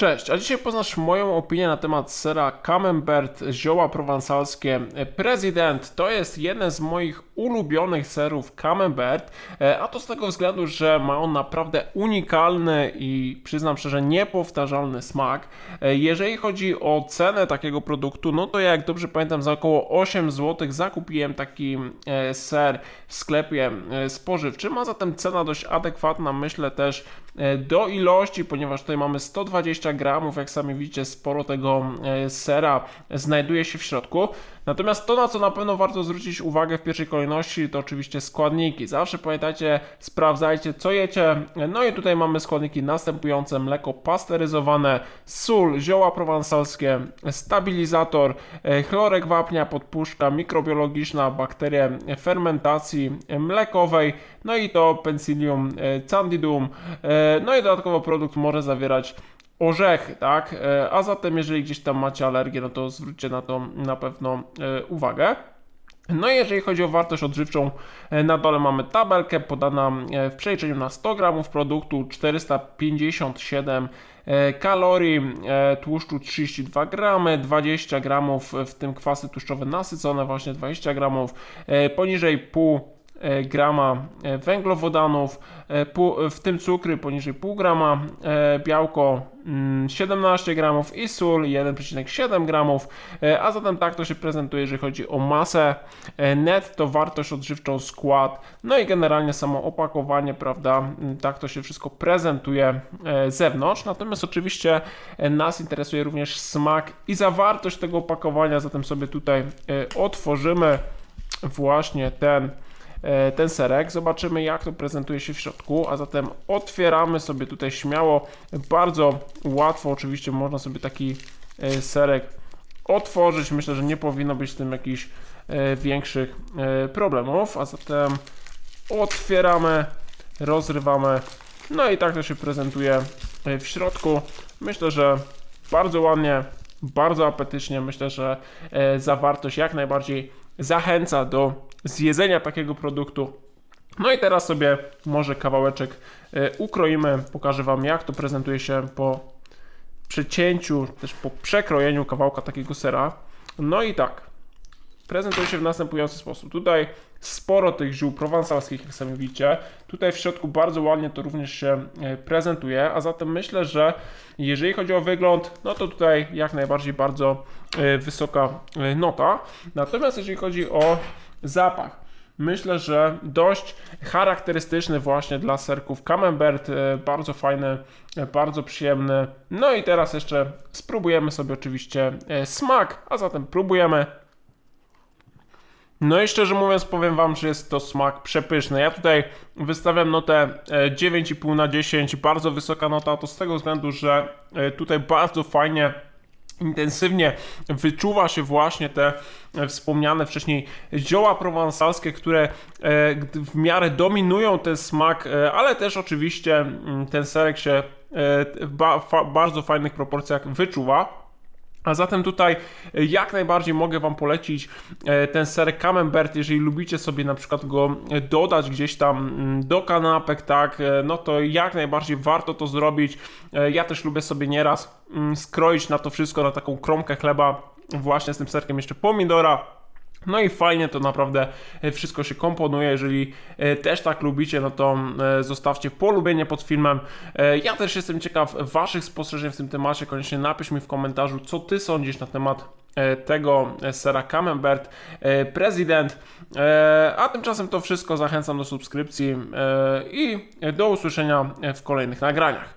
Cześć, a dzisiaj poznasz moją opinię na temat sera Camembert zioła prowansalskie Prezydent. To jest jeden z moich ulubionych serów Camembert, e, a to z tego względu, że ma on naprawdę unikalny i przyznam szczerze niepowtarzalny smak. E, Jeżeli chodzi o cenę takiego produktu, no to ja jak dobrze pamiętam za około 8 zł zakupiłem taki e, ser w sklepie spożywczym, a zatem cena dość adekwatna myślę też do ilości, ponieważ tutaj mamy 120 gramów, jak sami widzicie sporo tego sera znajduje się w środku. Natomiast to, na co na pewno warto zwrócić uwagę w pierwszej kolejności, to oczywiście składniki. Zawsze pamiętajcie, sprawdzajcie, co jecie. No i tutaj mamy składniki następujące: mleko pasteryzowane, sól, zioła prowansalskie, stabilizator, e, chlorek wapnia, podpuszczka mikrobiologiczna, bakterie fermentacji mlekowej, no i to Penicillium e, candidum. E, No i dodatkowo produkt może zawierać orzechy, tak? E, A zatem, jeżeli gdzieś tam macie alergię, no to zwróćcie na to na pewno e, uwagę. No i jeżeli chodzi o wartość odżywczą, e, na dole mamy tabelkę podana w przeliczeniu na 100 gramów produktu 457 e, kalorii, tłuszczu 32 gramy, 20 gramów, w tym kwasy tłuszczowe nasycone, właśnie 20 gramów, poniżej pół grama e, węglowodanów, e, w tym cukry poniżej pół grama, e, białko mm, 17 gramów i sól 1,7 gramów, e, a zatem tak to się prezentuje, jeżeli chodzi o masę. E, netto, wartość odżywczą, skład, no i generalnie samo opakowanie, prawda, Mm, tak to się wszystko prezentuje e, z zewnątrz, natomiast oczywiście e, nas interesuje również smak i zawartość tego opakowania, zatem sobie tutaj e, otworzymy właśnie ten e, ten serek. Zobaczymy, jak to prezentuje się w środku. A zatem otwieramy sobie tutaj śmiało. Bardzo łatwo, oczywiście, można sobie taki e, serek otworzyć. Myślę, że nie powinno być z tym jakichś e, większych e, problemów. A zatem otwieramy, rozrywamy. No i tak to się prezentuje e, w środku. Myślę, że bardzo ładnie, bardzo apetycznie. Myślę, że e, zawartość jak najbardziej zachęca do zjedzenia takiego produktu. No i teraz sobie może kawałeczek e, ukroimy. Pokażę Wam, jak to prezentuje się po przecięciu, też po przekrojeniu kawałka takiego sera. No i tak, prezentuje się w następujący sposób. Tutaj sporo tych ziół prowansalskich, jak sami widzicie. Tutaj w środku bardzo ładnie to również się e, prezentuje, a zatem myślę, że jeżeli chodzi o wygląd, no to tutaj jak najbardziej bardzo e, wysoka nota. Natomiast jeżeli chodzi o zapach, myślę, że dość charakterystyczny właśnie dla serków Camembert, e, bardzo fajny, e, bardzo przyjemny. No i teraz jeszcze spróbujemy sobie oczywiście e, smak, a zatem próbujemy. No i szczerze mówiąc powiem wam, że jest to smak przepyszny. Ja tutaj wystawiam notę e, 9,5 na 10, bardzo wysoka nota, to z tego względu, że tutaj bardzo fajnie intensywnie wyczuwa się właśnie te e, wspomniane wcześniej zioła prowansalskie, które e, w miarę dominują ten smak, e, ale też oczywiście mm, ten serek się w bardzo fajnych proporcjach wyczuwa. A zatem tutaj e, jak najbardziej mogę Wam polecić e, ten ser Camembert, jeżeli lubicie sobie na przykład go e, dodać gdzieś tam mm, do kanapek, tak, no to jak najbardziej warto to zrobić. Ja też lubię sobie nieraz mm, skroić na to wszystko, na taką kromkę chleba właśnie z tym serkiem jeszcze pomidora. No i fajnie to naprawdę e, wszystko się komponuje. Jeżeli e, też tak lubicie, no to e, zostawcie polubienie pod filmem. Ja też jestem ciekaw Waszych spostrzeżeń w tym temacie. Koniecznie napisz mi w komentarzu, co Ty sądzisz na temat tego sera Camembert Prezydent. A tymczasem to wszystko. Zachęcam do subskrypcji i do usłyszenia w kolejnych nagraniach.